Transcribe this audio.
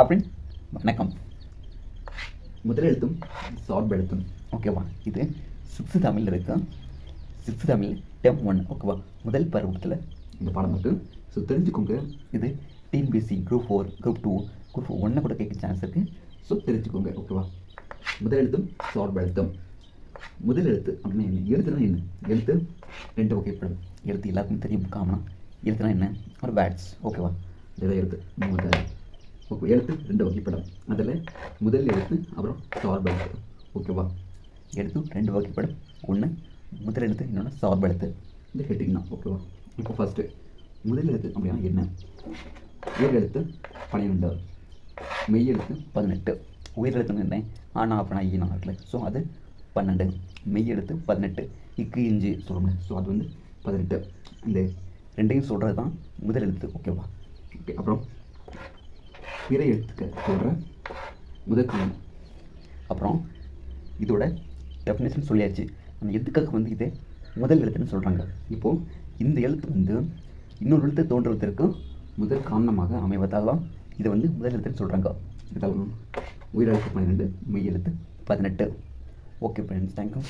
அப்படின்னு வணக்கம். முதல் எழுத்தும் சார்பு எழுத்தும். ஓகேவா இது சிக்ஸ்த்து தமிழ் இருக்கு. சிக்ஸ்த்து தமிழ் டெம் ஒன் ஓகேவா முதல் பருவத்தில் இந்த பாடம் இருக்குது ஸோ தெரிஞ்சுக்கோங்க. இது TNPSC group four group two group ஒன்னை கூட கேட்க சான்ஸ் இருக்குது ஸோ தெரிஞ்சுக்கோங்க. ஓகேவா முதல் எழுத்தும் சார்பு எழுத்தும். முதல் எழுத்து அப்படின்னா என்ன? எழுத்துனா என்ன? எழுத்து ரெண்டு வகைப்படும். எழுத்து எல்லாருக்கும் தெரியும் காமனா எழுத்துனா என்ன? ஒரு வேர்ட்ஸ் ஓகேவா இதுதான் எழுத்து. முதல் ஓகே எழுத்து ரெண்டு வகைப்படம். அதில் முதல் எழுத்து அப்புறம் சார்பு எழுத்து ஓகேவா எழுத்து ரெண்டு வகைப்படம். ஒன்று முதல் எழுத்து இன்னொன்று சார்பு எழுத்து இந்த ஹெட்டிங் தான் ஓகேவா இப்போ ஃபஸ்ட்டு முதல் எழுத்து அப்படின்னா என்ன? உயிர் எழுத்து பன்னிரெண்டு மெய் எழுத்து பதினெட்டு. உயிர் எழுத்துன்னு என்ன? ஆனா அப்பனா ஈனா இருக்குல்ல. ஸோ அது பன்னெண்டு. மெய் எழுத்து பதினெட்டு. இக்கு இஞ்சி சொல்லணும் ஸோ அது வந்து பதினெட்டு. இந்த ரெண்டையும் சொல்கிறது தான் முதல் எழுத்து. ஓகேவா ஓகே அப்புறம் பிற எழுத்துக்க சொல்கிற முதல் அப்புறம் இதோட டெஃபினேஷன் சொல்லியாச்சு. அந்த எதுக்காக வந்து இதே முதல் எழுத்துன்னு சொல்கிறாங்க இப்போது இந்த எழுத்து வந்து இன்னொரு எழுத்து தோன்றுவதற்கு முதல் காரணமாக அமைவதால் தான் இதை வந்து முதல் எழுத்துன்னு சொல்கிறாங்க இதெல்லாம் உயிரெழுத்து பன்னிரெண்டு மெய் எழுத்து பதினெட்டு. Okay friends thank you